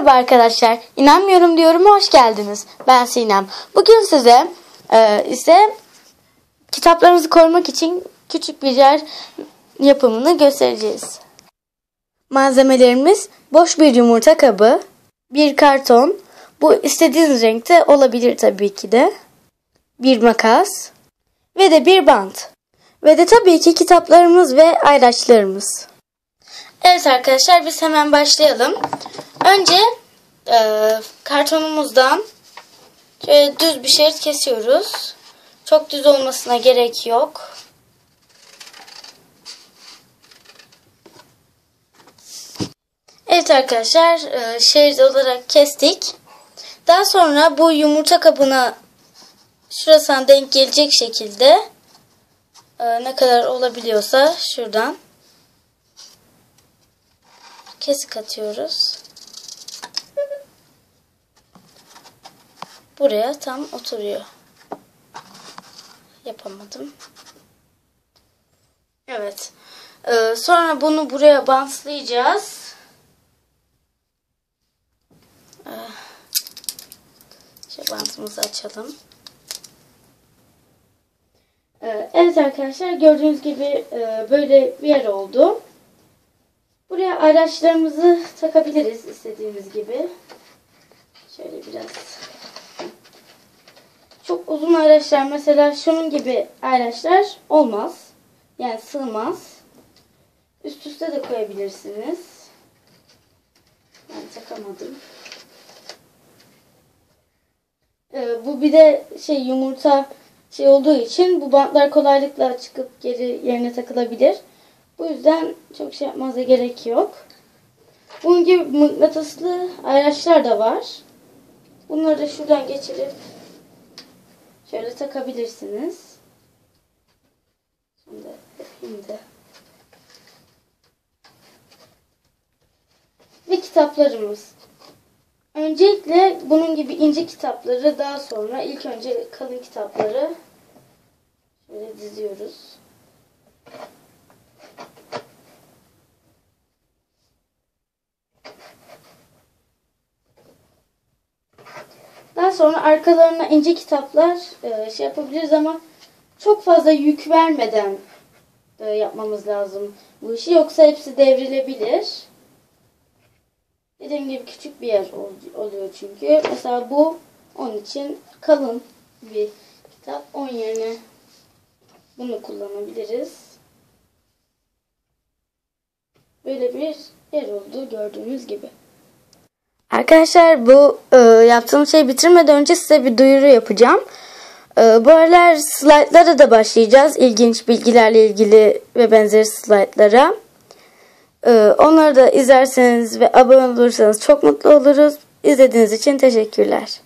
Merhaba arkadaşlar. İnanmıyorum diyorum hoş geldiniz. Ben Sinem. Bugün size e, ise kitaplarınızı korumak için küçük bir yer yapımını göstereceğiz. Malzemelerimiz boş bir yumurta kabı, bir karton, bu istediğiniz renkte olabilir tabii ki de, bir makas ve de bir bant. Ve de tabii ki kitaplarımız ve ayraçlarımız. Evet arkadaşlar biz hemen başlayalım. Önce e, kartonumuzdan şöyle düz bir şerit kesiyoruz. Çok düz olmasına gerek yok. Evet arkadaşlar e, şerit olarak kestik. Daha sonra bu yumurta kabına şurasına denk gelecek şekilde e, ne kadar olabiliyorsa şuradan kesik atıyoruz. Buraya tam oturuyor. Yapamadım. Evet. Ee, sonra bunu buraya bantlayacağız. Ee, şu bantımızı açalım. Ee, evet arkadaşlar gördüğünüz gibi e, böyle bir yer oldu. Buraya araçlarımızı takabiliriz istediğimiz gibi. Şöyle biraz. Uzun araçlar mesela şunun gibi araçlar olmaz. Yani sığmaz. Üst üste de koyabilirsiniz. Ben takamadım. Ee, bu bir de şey yumurta şey olduğu için bu bantlar kolaylıkla çıkıp geri yerine takılabilir. Bu yüzden çok şey yapmanıza gerek yok. Bunun gibi mıknatıslı araçlar da var. Bunları da şuradan geçirip şöyle takabilirsiniz. Şimdi yapayım da. Ve kitaplarımız. Öncelikle bunun gibi ince kitapları daha sonra ilk önce kalın kitapları şöyle diziyoruz. Daha sonra arkalarına ince kitaplar e, şey yapabiliriz ama çok fazla yük vermeden e, yapmamız lazım bu işi. Yoksa hepsi devrilebilir. Dediğim gibi küçük bir yer oluyor çünkü. Mesela bu onun için kalın bir kitap. Onun yerine bunu kullanabiliriz. Böyle bir yer oldu gördüğünüz gibi. Arkadaşlar bu e, yaptığım şey bitirmeden önce size bir duyuru yapacağım. E, bu aralar slaytlara da başlayacağız. İlginç bilgilerle ilgili ve benzeri slaytlara. E, onları da izlerseniz ve abone olursanız çok mutlu oluruz. İzlediğiniz için teşekkürler.